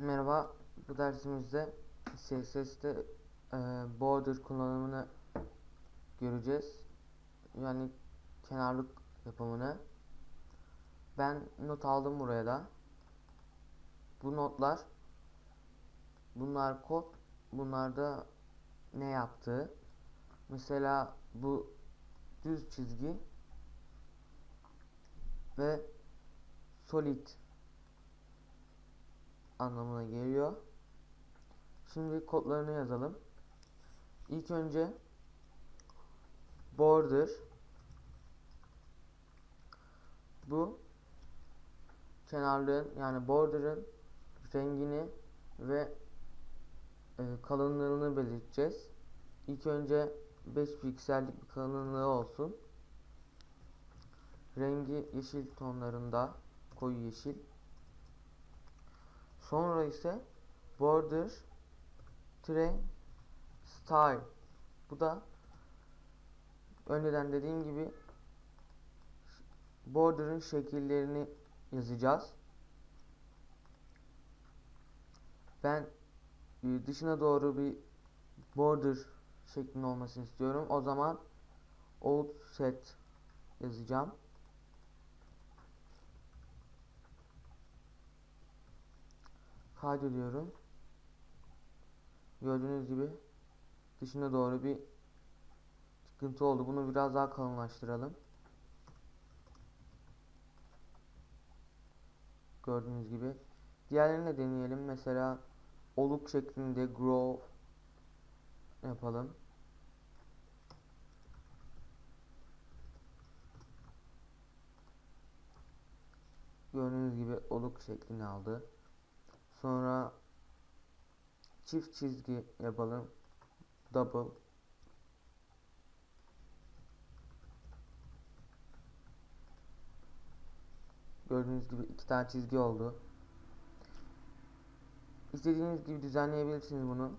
Merhaba, bu dersimizde CSS'te e, border kullanımını göreceğiz. Yani kenarlık yapımını. Ben not aldım buraya da. Bu notlar bunlar kod, bunlar da ne yaptığı. Mesela bu düz çizgi ve solid anlamına geliyor. Şimdi kodlarını yazalım. İlk önce border bu kenarlığın yani border'ın rengini ve e, kalınlığını belirteceğiz. İlk önce 5 piksellik bir kalınlığı olsun. Rengi yeşil tonlarında, koyu yeşil. Sonra ise border tire style. Bu da önceden dediğim gibi border'ın şekillerini yazacağız. Ben e, dışına doğru bir border şeklinde olmasını istiyorum. O zaman old set yazacağım. Kaydediyorum. Gördüğünüz gibi dışına doğru bir çıkıntı oldu. Bunu biraz daha kalınlaştıralım. Gördüğünüz gibi. Diğerlerini de deneyelim. Mesela oluk şeklinde grow yapalım. Gördüğünüz gibi oluk şeklini aldı. Sonra çift çizgi yapalım. Double. Gördüğünüz gibi iki tane çizgi oldu. İstediğiniz gibi düzenleyebilirsiniz bunu.